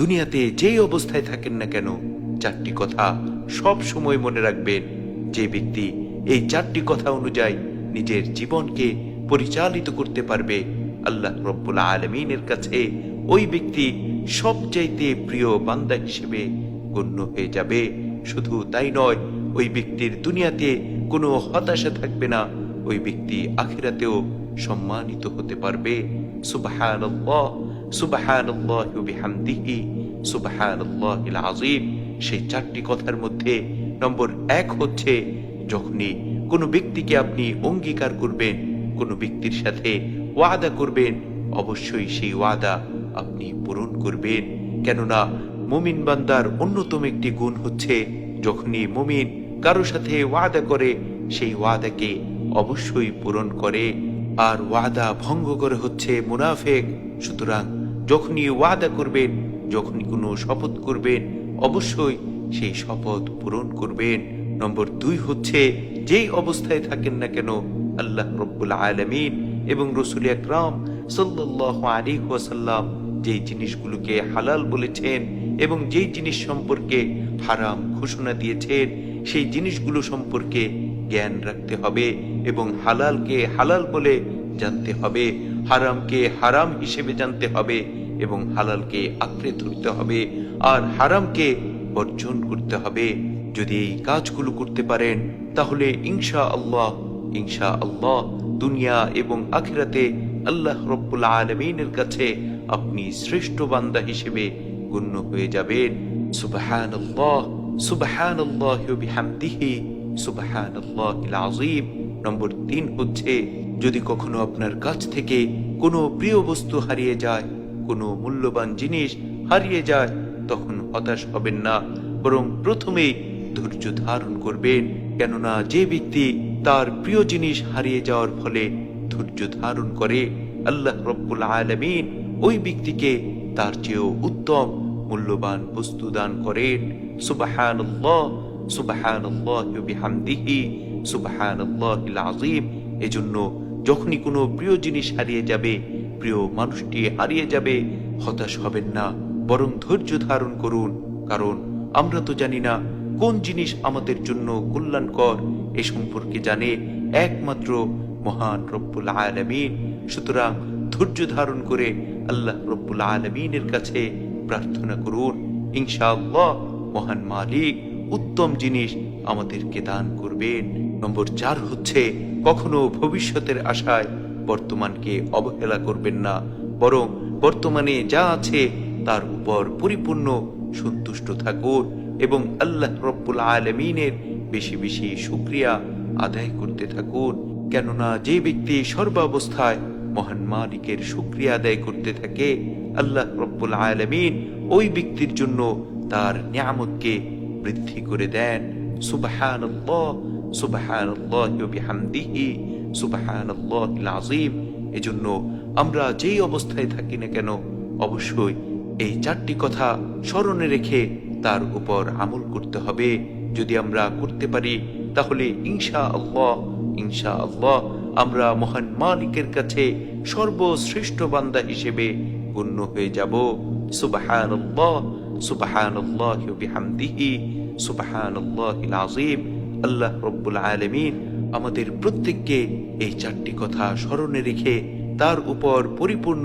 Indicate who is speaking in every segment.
Speaker 1: দুনিয়াতে যেই অবস্থায় থাকেন না কেন, চারটি কথা সব সময় মনে রাখবেন। যে ব্যক্তি এই চারটি কথা অনুযায়ী নিজের জীবনকে পরিচালিত করতে পারবে, আল্লাহ রব্বুল আলমিনের কাছে ওই ব্যক্তি সবচাইতে প্রিয় বান্দা হিসেবে গণ্য হয়ে যাবে। শুধু তাই নয়, ওই ব্যক্তির দুনিয়াতে কোনো হতাশা থাকবে না, ওই ব্যক্তি আখিরাতেও সম্মানিত হতে পারবে। সুবহানাল্লাহ। সেই চারটি কথার মধ্যে নম্বর এক হচ্ছে, যখনই কোনো ব্যক্তিকে আপনি অঙ্গীকার করবেন, কোনো ব্যক্তির সাথে ওয়াদা করবেন, অবশ্যই সেই ওয়াদা আপনি পূরণ করবেন। কেননা মুমিন বান্দার অন্যতম একটি গুণ হচ্ছে, যখনই মুমিন কারও সাথে ওয়াদা করে, সেই ওয়াদাকে অবশ্যই পূরণ করে। আর ওয়াদা ভঙ্গ করে হচ্ছে মুনাফেক, সুতরাং যখনই ওয়াদা করবেন, যখনই কোনো শপথ করবেন, অবশ্যই সেই শপথ পূরণ করবেন। নম্বর দুই হচ্ছে, যেই অবস্থায় থাকেন না কেন, আল্লাহ রব্বুল আলমিন এবং রসুল আকরাম সাল্লাহ আলী ওয়াসাল্লাম যেই জিনিসগুলোকে হালাল বলেছেন এবং যেই জিনিস সম্পর্কে হারাম ঘোষণা দিয়েছেন, সেই জিনিসগুলো সম্পর্কে জ্ঞান রাখতে হবে এবং হালালকে হালাল বলে জানতে হবে, হারামকে হারাম হিসেবে জানতে হবে। এবং হালালকে আঁকড়ে ধরতে হবে আর হারামকে বর্জন করতে হবে। যদি এই কাজগুলো করতে পারেন, তাহলে ইনশা আল্লাহ ইনশা আল্লাহ দুনিয়া এবং আখিরাতে আল্লাহ রব্বুল আলমিনের কাছে আপনি শ্রেষ্ঠ বান্দা হিসেবে গণ্য হয়ে যাবেন। সুবাহান আল্লাহ সুবাহান আল্লাহ বিহামদিহি সুবাহান আল্লাহ আজিম নম্বর তিন হচ্ছে, যদি কখনো আপনার কাছ থেকে কোনো প্রিয় বস্তু হারিয়ে যায় কোনো মূল্যবান জিনিস হারিয়ে যায়, তখন হতাশ হবেন না, বরং প্রথমেই ধৈর্য ধারণ করবেন। কেননা যে ব্যক্তি তার প্রিয় জিনিস হারিয়ে যাওয়ার ফলে ধৈর্য ধারণ করে, আল্লাহ রব্বুল আলমিন ওই ব্যক্তিকে তার চেয়েও উত্তম, মূল্যবান বস্তু দান করেন। সুবাহানুল্লাহ সুবাহানুল্লাহ বিহামদিহি আযীম। এজন্য যখনই কোনো প্রিয় জিনিস হারিয়ে যাবে প্রিয় মানুষটি হারিয়ে যাবে, হতাশ হবেন না, বরং ধৈর্য ধারণ করুন, কারণ আমরা তো জানি না কোন জিনিস আমাদের জন্য কল্যাণকর, এ সম্পর্কে জানে একমাত্র মহান রব্বুল আলমিন। সুতরাং ধৈর্য ধারণ করে আল্লাহ রব্বুল আলমিনের কাছে প্রার্থনা করুন, ইনশাআল্লাহ মহান মালিক উত্তম জিনিস আমাদেরকে দান করবেন। নম্বর চার হচ্ছে, কখনো ভবিষ্যতের আশায় বর্তমানকে অবহেলা করবেন না, বরং বর্তমানে যা আছে তার উপর পরিপূর্ণ সন্তুষ্ট থাকুন এবং আল্লাহ রব্বুল আলমিনের বেশি বেশি শুক্রিয়া আদায় করতে থাকুন। কেননা যে ব্যক্তি সর্বাবস্থায় মহান মালিকের শুক্রিয়া আদায় করতে থাকে, আল্লাহ রব্বুল আলমিন ওই ব্যক্তির জন্য তার নিয়ামতকে বৃদ্ধি করে দেন। সুবাহান বিহামদিহি। সুবাহান আজিম এজন্য আমরা যেই অবস্থায় থাকি না কেন, অবশ্যই এই চারটি কথা স্মরণে রেখে তার উপর আমল করতে হবে। যদি আমরা করতে পারি, তাহলে ইনশা আল্লাহ ইনশা আল্লাহ আমরা মহান মালিকের কাছে সর্বশ্রেষ্ঠ বান্দা হিসেবে গণ্য হয়ে যাব। সুবাহান সুবাহান বিহামদিহি সুবাহান আজিম আল্লাহ রব্বুল আলমিন আমাদের প্রত্যেককে এই চারটি কথা স্মরণে রেখে তার উপর পরিপূর্ণ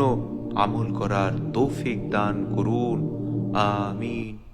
Speaker 1: আমল করার তৌফিক দান করুন। আমিন।